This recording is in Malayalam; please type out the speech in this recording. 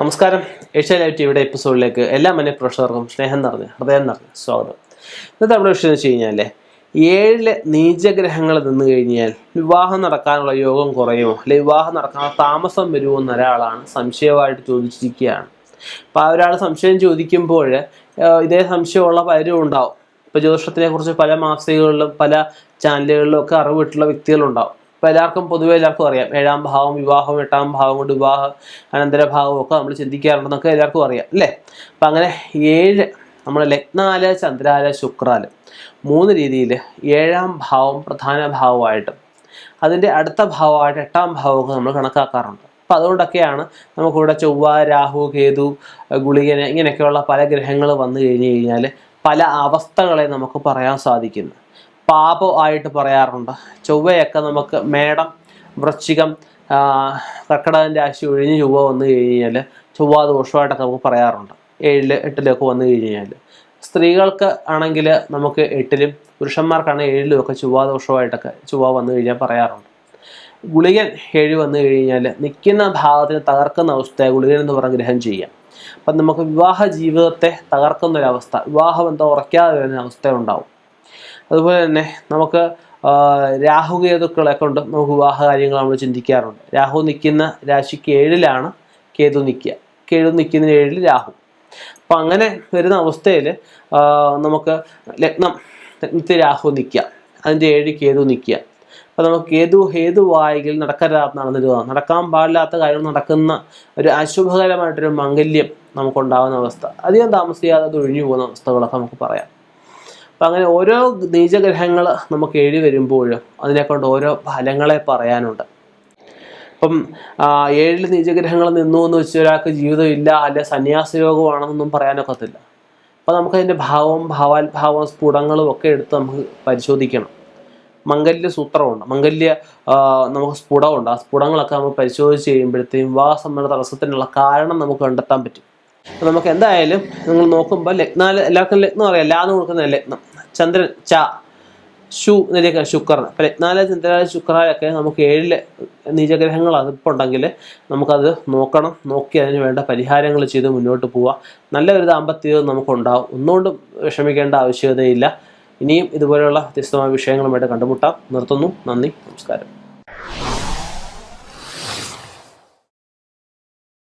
നമസ്കാരം. ഏഷ്യ ലൈവ് ടിവിയുടെ എപ്പിസോഡിലേക്ക് എല്ലാ മന്യ പ്രേക്ഷകർക്കും സ്നേഹം നിറഞ്ഞ ഹൃദയം നിറഞ്ഞ സ്വാഗതം. ഇന്നത്തെ നമ്മുടെ വിഷയം എന്ന് വെച്ച് കഴിഞ്ഞാൽ ഏഴിലെ നീചഗ്രഹങ്ങൾ നിന്ന് കഴിഞ്ഞാൽ വിവാഹം നടക്കാനുള്ള യോഗം കുറയുമോ? അല്ലെങ്കിൽ വിവാഹം നടക്കാനുള്ള താമസം വരുമോ എന്ന ഒരാളാണ് സംശയമായിട്ട് ചോദിച്ചിരിക്കുകയാണ്. അപ്പോൾ ആ ഒരാൾ സംശയം ചോദിക്കുമ്പോൾ ഇതേ സംശയമുള്ള പലരും ഉണ്ടാവും. ഇപ്പോൾ ജ്യോതിഷത്തിനെ കുറിച്ച് പല മാസികകളിലും പല ചാനലുകളിലും ഒക്കെ അറിവിട്ടുള്ള വ്യക്തികളുണ്ടാവും. ഇപ്പോൾ എല്ലാവർക്കും പൊതുവെ എല്ലാവർക്കും അറിയാം. ഏഴാം ഭാവം വിവാഹം എട്ടാം ഭാവം കൊണ്ട് വിവാഹ അനന്തര ഭാവം ഒക്കെ നമ്മൾ ചിന്തിക്കാറുണ്ടെന്നൊക്കെ എല്ലാവർക്കും അറിയാം അല്ലേ? അപ്പം അങ്ങനെ ഏഴ് നമ്മൾ ലഗ്നാൽ ചന്ദ്രാൽ ശുക്രാൽ മൂന്ന് രീതിയിൽ ഏഴാം ഭാവം പ്രധാന ഭാവമായിട്ട് അതിന്റെ അടുത്ത ഭാവമായിട്ട് എട്ടാം ഭാവമൊക്കെ നമ്മൾ കണക്കാക്കാറുണ്ട്. അപ്പം അതുകൊണ്ടൊക്കെയാണ് നമുക്കിവിടെ ചൊവ്വ രാഹു കേതു ഗുളികന് ഇങ്ങനെയൊക്കെയുള്ള പല ഗ്രഹങ്ങൾ വന്നു കഴിഞ്ഞ് കഴിഞ്ഞാൽ പല അവസ്ഥകളെ നമുക്ക് പറയാൻ സാധിക്കുന്നു പാപം ആയിട്ട് പറയാറുണ്ട്. ചൊവ്വയൊക്കെ നമുക്ക് മേടം വൃശ്ചികം കർക്കിടകന്റെ ആശി ഒഴിഞ്ഞ് ചൊവ്വ വന്നു കഴിഞ്ഞാൽ ചൊവ്വ ദോഷമായിട്ടൊക്കെ നമുക്ക് പറയാറുണ്ട്. ഏഴിൽ എട്ടിലൊക്കെ വന്നു കഴിഞ്ഞാൽ സ്ത്രീകൾക്ക് ആണെങ്കിൽ നമുക്ക് എട്ടിലും പുരുഷന്മാർക്കാണെങ്കിൽ ഏഴിലും ഒക്കെ ചൊവ്വ ദോഷമായിട്ടൊക്കെ ചൊവ്വ വന്നു കഴിഞ്ഞാൽ പറയാറുണ്ട്. ഗുളികൻ ഏഴ് വന്നു കഴിഞ്ഞാൽ നിൽക്കുന്ന ഭാഗത്തിന് തകർക്കുന്ന അവസ്ഥയെ ഗുളികൻ എന്ന് പറഞ്ഞ ഗ്രഹം ചെയ്യാം. അപ്പം നമുക്ക് വിവാഹ ജീവിതത്തെ തകർക്കുന്ന ഒരവസ്ഥ വിവാഹബന്ധം ഉറയ്ക്കാതെ വരുന്ന അവസ്ഥ ഉണ്ടാവും. അതുപോലെ തന്നെ നമുക്ക് രാഹുകേതുക്കളെ കൊണ്ട് നമുക്ക് വിവാഹ കാര്യങ്ങൾ നമ്മൾ ചിന്തിക്കാറുണ്ട്. രാഹു നിൽക്കുന്ന രാശിക്ക് ഏഴിലാണ് കേതു നിൽക്കുക കേതു നിൽക്കുന്ന ഏഴിൽ രാഹു. അപ്പം അങ്ങനെ വരുന്ന അവസ്ഥയിൽ നമുക്ക് ലഗ്നം ലഗ്നത്തിൽ രാഹു നിൽക്കുക അതിന്റെ ഏഴ് കേതു നിൽക്കുക അപ്പം നമുക്ക് കേതു ഹേതുവായെങ്കിൽ നടക്കരുതാത്ത നടന്നിരുന്ന നടക്കാൻ പാടില്ലാത്ത കാര്യം നടക്കുന്ന ഒരു അശുഭകരമായിട്ടൊരു മംഗല്യം നമുക്കുണ്ടാകുന്ന അവസ്ഥ. അധികം താമസിയാതെ അത് ഒഴിഞ്ഞു പോകുന്ന അവസ്ഥകളൊക്കെ നമുക്ക് പറയാം. അപ്പം അങ്ങനെ ഓരോ നീചഗ്രഹങ്ങൾ നമുക്ക് എഴുതി വരുമ്പോഴും അതിനെക്കൊണ്ട് ഓരോ ഫലങ്ങളെ പറയാനുണ്ട്. അപ്പം ഏഴിൽ നീചഗ്രഹങ്ങൾ നിന്നു എന്ന് വെച്ച് ഒരാൾക്ക് ജീവിതമില്ല അല്ലെ സന്യാസ യോഗമാണെന്നൊന്നും പറയാനൊക്കത്തില്ല. അപ്പം നമുക്കതിന്റെ ഭാവവും ഭാവാത്ഭാവവും സ്ഫുടങ്ങളും ഒക്കെ എടുത്ത് നമുക്ക് പരിശോധിക്കണം. മംഗല്യ സൂത്രമുണ്ട്. മംഗല്യ നമുക്ക് സ്ഫുടമുണ്ട്. ആ സ്ഫുടങ്ങളൊക്കെ നമ്മൾ പരിശോധിച്ച് കഴിയുമ്പോഴത്തേക്കും വിവാഹ സംബന്ധ തടസ്സത്തിനുള്ള കാരണം നമുക്ക് കണ്ടെത്താൻ പറ്റും. അപ്പം നമുക്ക് എന്തായാലും നിങ്ങൾ നോക്കുമ്പോൾ ലഗ്നാൽ എല്ലാവർക്കും ലഗ്നം അറിയാം. ലാന്ന് കൊടുക്കുന്ന ലഗ്നം. ചന്ദ്രൻ ച ശു എന്നിലേക്ക് ശുക്രൻ. അപ്പം ലഗ്നാല ചന്ദ്രാൽ ശുക്രാലൊക്കെ നമുക്ക് ഏഴിൽ നീചഗ്രഹങ്ങൾ അതിപ്പോൾ ഉണ്ടെങ്കിൽ നമുക്കത് നോക്കണം. നോക്കി അതിന് വേണ്ട പരിഹാരങ്ങൾ ചെയ്ത് മുന്നോട്ട് പോവുക നല്ല ഒരു ദാമ്പത്യവും നമുക്കുണ്ടാവും. ഒന്നുകൊണ്ടും വിഷമിക്കേണ്ട ആവശ്യകതയില്ല. ഇനിയും ഇതുപോലെയുള്ള വ്യത്യസ്തമായ വിഷയങ്ങളുമായിട്ട് കണ്ടുമുട്ടാം. നിർത്തുന്നു. നന്ദി. നമസ്കാരം.